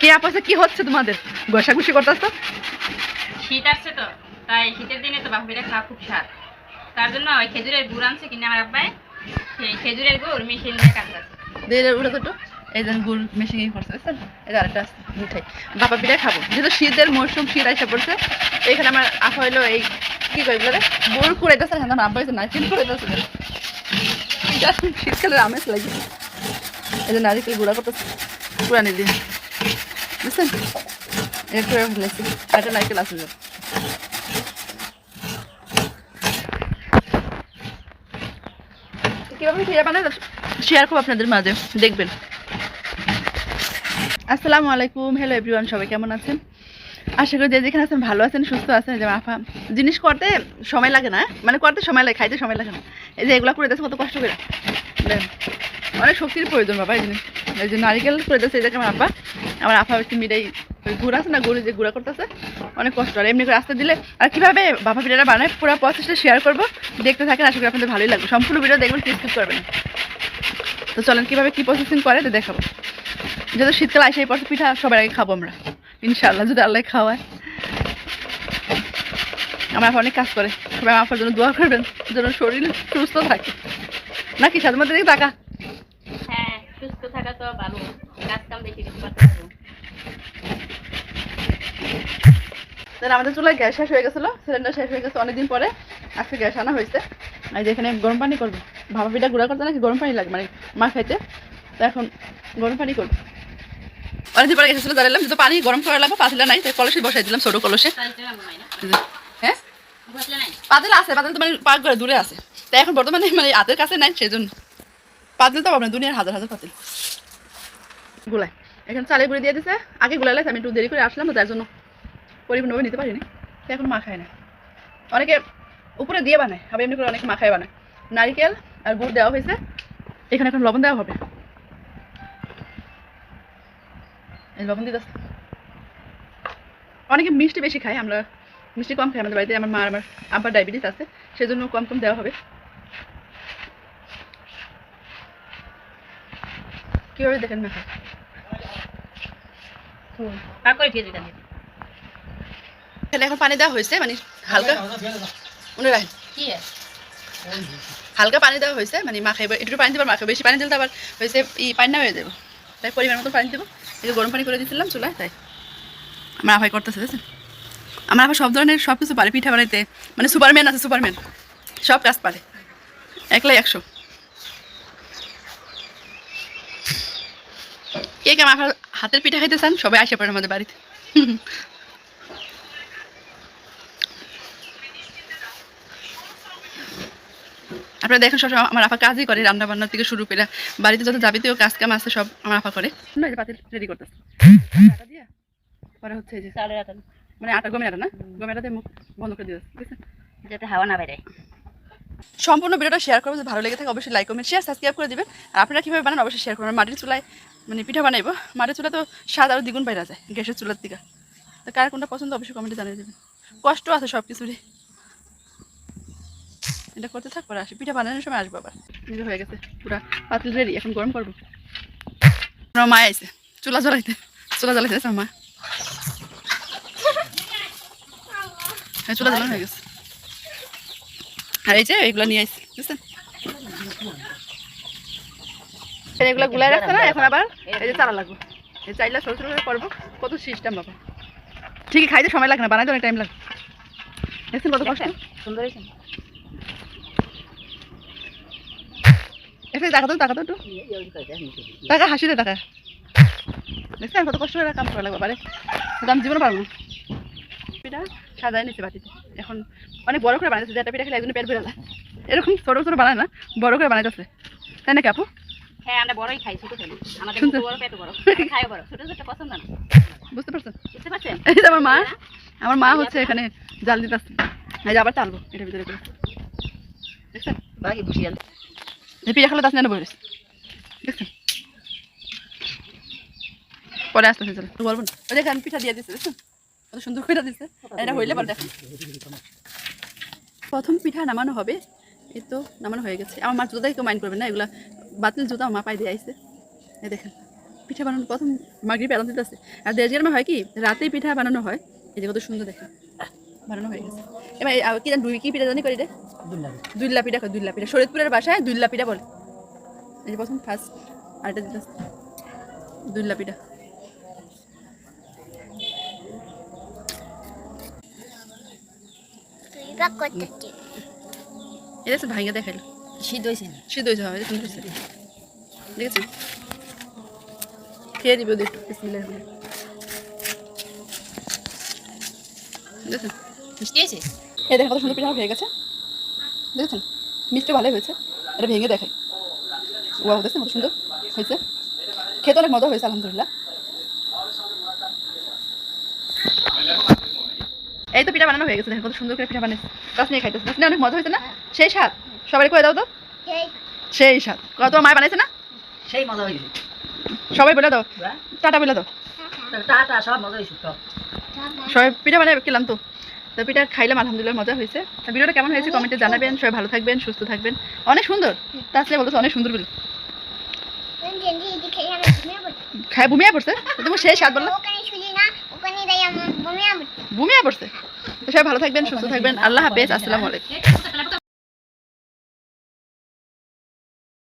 কে আপসে কি হচ্ছে তোমাদের? ঘষাঘুষি করতেছো? শীত আসছে তো তাই শীতের দিনে তো বাপিটা খাওয়া খুব স্বাদ তার জন্য ওই খেজুরের গুড় আনছে কিনে আমার আব্বাই। সেই খেজুরের গুড় মিশিয়ে নিয়ে কাটছে দিয়ে উঠে তো। এই গুড় মেশিন করছে বুঝছেন? যে আরেকটা মিঠাই। বাপা পিঠা খাব। যেহেতু শীতের মৌসুম শীত আসা পড়ছে এখানে আমার আপা হইল এই কি কই বলে গুড় করে দিতেছে না আমার আব্বা হইছে নারকেল করে দিতেছে এটা শীতকালের আমেজ লাগে এই যে নারকেল গুঁড়া করতেছে। পুরানি দিয়ে বুঝছেন একটু ফেলেছি আর একটা যে। আসসালামু আলাইকুম। হ্যালো এভরিওয়ান সবাই কেমন আছেন? আশা করি যে যেখানে আছেন ভালো আছেন, সুস্থ আছেন। যেমন আফা জিনিস করতে সময় লাগে না মানে করতে সময় লাগে, খাইতে সময় লাগে না। এই যে এগুলো করে দিচ্ছে কত কষ্ট করে। অনেক শক্তির প্রয়োজন, বাবা, এই জিনিস। এই যে নারিকেল করে দিচ্ছে এটাকে আমার আব্বা আমার আফা একটু মিটাই ওই গুড় আছে না, গুড় যে গুঁড়া করতেছে, অনেক কষ্ট। আর এমনি করে আসতে দিলে, আর কীভাবে বাবা পিঠাটা বানায়, পুরো প্রসেসটা শেয়ার করব। দেখতে থাকেন, আশা করি আপনাদের ভালোই লাগবে। সম্পূর্ণ ভিডিও দেখবেন স্কিপ করবেন তো চলেন, কীভাবে কী প্রসেসিং করে তো দেখাবো। যেহেতু শীতকাল আসে, এই পর পিঠা সবার আগে খাব আমরা। ইনশাল্লাহ যদি আল্লাহ খাওয়ায়। আমার অনেক কাজ করে। সবাই আমার জন্য দোয়া করবেন, যেন শরীর সুস্থ থাকে। নাকি মধ্যে দিকে টাকা হ্যাঁ সুস্থ থাকা তো ভালো। আমাদের চুলায় গ্যাস শেষ হয়ে গেছিল, সিলিন্ডার শেষ হয়ে গেছে অনেকদিন পরে, আজকে গ্যাস আনা হয়েছে। আর যে এখানে গরম পানি করব। ভাপা পিঠা গুঁড়া করতে নাকি গরম পানি লাগে মানে মা খাইতে। তো এখন গরম পানি করব। অনেকদিন পরে যেহেতু পানি গরম করা লাগবে, পাতিলা নাই, তাই কলসে বসাই দিলাম, ছোটো কলসে। হ্যাঁ? পাতিল আছে, পাতিল তো মানে পাক করে দূরে আছে। তাই এখন বর্তমানে মানে হাতের কাছে নাই সেই জন্য পাতিল তো আপনার দুনিয়ার হাজার হাজার পাতিল। গুলাই এখানে চালে গুঁড়ি দিয়ে দিছে। আগে গুলাইলে আমি একটু দেরি করে আসলাম তার জন্য পরিপূর্ণভাবে নিতে পারিনি। তো এখন মাখায় না। অনেকে উপরে দিয়ে বানায়, আবার এমনি করে অনেকে মাখায় বানায়। নারিকেল আর গুড় দেওয়া হয়েছে। এখানে এখন লবণ দেওয়া হবে। লবণ দিতে অনেকে মিষ্টি বেশি খায়, আমরা মিষ্টি কম খাই, আমাদের বাড়িতে আমার মা আমার আব্বার ডায়াবেটিস আছে, সেজন্য কম কম দেওয়া হবে। কীভাবে দেখেন না পাক করে দিয়ে দিতাম এখানে এখন পানি দেওয়া হয়েছে মানে হালকা মনে রাখেন কি হালকা পানি দেওয়া হয়েছে মানে মা খাইবে একটু পানি দেবার মা খাইবে বেশি পানি দিলে আবার হয়েছে ই পানি না হয়ে যাবে। তাই পরিমাণ মতো পানি দেবো। এই গরম পানি করে দিয়েছিলাম চুলায় তাই আমার আভাই করতেছে বুঝছেন আমার আবার সব ধরনের সব কিছু পারে পিঠা বানাইতে। মানে সুপারম্যান আছে সুপারম্যান সব কাজ পারে একলাই একশো। কে কে আমার হাতের পিঠা খাইতে চান সবাই আসে পড়ে আমাদের বাড়িতে। আপনারা দেখেন সব আমার আপা কাজই করে রান্না বান্না থেকে শুরু করে বাড়িতে যত যাবতীয় কাজ কাম আছে সব আমার আপা করে। না যে পাতিল রেডি করতেছে। পরে হচ্ছে যে চালের আটা। মানে আটা গমের আটা না? গমের আটাতে মুখ বন্ধ করে দিয়েছে বুঝছেন যাতে হাওয়া না বেরোয়। সম্পূর্ণ ভিডিওটা শেয়ার করব যদি ভালো লেগে থাকে অবশ্যই লাইক কমেন্ট শেয়ার সাবস্ক্রাইব করে দিবেন। আর আপনারা কীভাবে বানান অবশ্যই শেয়ার করবেন। মাটির চুলায় মানে পিঠা বানাইবো। মাটির চুলা তো স্বাদ আরও দ্বিগুণ বাইরে যায় গ্যাসের চুলার দিকে। তো কার কোনটা পছন্দ অবশ্যই কমেন্টে জানিয়ে দেবেন। কষ্ট আছে সব কিছুরই এটা করতে থাক, পরে আসি। পিঠা বানানোর সময় আসব আবার। নিজে হয়ে গেছে, পুরা পাতিল রেডি এখন গরম করব। আমার মা আইছে, চুলা জ্বলাইতে। চুলা জ্বলাইতে আমার মা। হ্যাঁ চুলা জ্বালানো হয়ে গেছে। আর এই যে, এগুলো নিয়ে আসছি বুঝছেন এই এগুলো গুলাই রাখছে না এখন আবার এই যে চালা লাগবে। এই চাইলা ছোটো ছোটো করে করব কত সিস্টেম বাবা। ঠিকই খাইতে সময় লাগে না বানাইতে অনেক টাইম লাগে। দেখছেন কত কষ্ট? সুন্দর হয়েছে। টাকা তো টাকা তো একটু। টাকা হাসি দে টাকা দেখছেন কত কষ্ট করে কাম করা লাগবে বারে সেটা জীবনে পারব না। পিঠা সাজাই নিচ্ছে বাটিতে। এখন অনেক বড় করে বানাইতেছে যেটা পিঠা খেলে একজনের পেট ভরে এরকম ছোটো ছোটো বানায় না বড় করে বানাইতেছে। তাই নাকি আপু? হ্যাঁ আমরা বড়ই খাই ছোট খাই আমাদের বড় পেট বড়। খাই বড়। ছোট ছোট পছন্দ না। বুঝতে পারছেন? বুঝতে পারছেন? এই আমার মা আমার মা হচ্ছে এখানে জাল এই যে আবার টানবো এটার ভিতরে করে। দেখছেন? বাকি বসিয়ে এই পিঠা খেলে দাস না বলিস। দেখছেন? পরে আসতেছে চলো বলব না ওই দেখেন পিঠা দিয়ে দিচ্ছে দেখছেন? কত সুন্দর পিঠা দিচ্ছে এটা হইলে পরে দেখেন। প্রথম পিঠা নামানো হবে এই তো নামানো হয়ে গেছে। আমার মা কেউ মাইন্ড করবে না এগুলা বাতিল জুতা মা পাই দিয়ে আইছে। এ দেখেন পিঠা বানানো প্রথম মাগরি পেলাম দিতে আছে। আর দেশ গ্রামে হয় কি রাতেই পিঠা বানানো হয়। এই যে কত সুন্দর দেখে বানানো হয়ে গেছে। এবার কি জানি দুই কি পিঠা জানি করি রে? দুল্লা পিঠা। দুল্লা পিঠা শরীরপুরের বাসায় দুল্লা পিঠা বলে। এই যে প্রথম ফার্স্ট আরেকটা দিতে আছে। দুল্লা পিঠা। এটা ভাইয়া দেখাইলো। শীত হয়েছে সিদ্ধ হয়েছে দেখেছেন খেয়ে দিবে ওদের একটু বিসমিল্লাহ বলে মিষ্টি হয়েছে? এই দেখেন কত সুন্দর পিঠা হয়ে গেছে। দেখেছেন মিষ্টি ভালোই হয়েছে। এটা ভেঙে দেখাই। দেখছেন কত সুন্দর হয়েছে। খেতে অনেক মজা হয়েছে আলহামদুলিল্লাহ। এই তো পিঠা বানানো হয়ে গেছে দেখেন কত সুন্দর করে পিঠা বানিয়েছে। গাছ নিয়ে খাইতেছে। গাছ অনেক মজা হয়েছে না? সেই স্বাদ। সবাই করে দাও তো? সেই স্বাদ কত? তোমার মায় বানাইছে না? সেই মজা হয়েছে সবাই বলে দাও। টাটা বলে দাও। টা টা সব মজা হয়েছে সব। সবাই পিঠা বানাই খেলাম তো। তো পিঠা খাইলাম আলহামদুলিল্লাহ মজা হয়েছে তো ভিডিওটা কেমন হয়েছে কমেন্টে জানাবেন সবাই ভালো থাকবেন সুস্থ থাকবেন। অনেক সুন্দর। তাছাড়া বলতেছে অনেক সুন্দর বলে। পড়ছি খায় বুমিয়া পড়ছে। তো তুমি সেই স্বাদ বলল। ওখানে শুলি না ওখানে যাই আমার ঘুমিয়ে পড়ছি। বুমিয়া পড়ছে। সবাই ভালো থাকবেন সুস্থ থাকবেন। আল্লাহ হাফেজ আসসালামু আলাইকুম।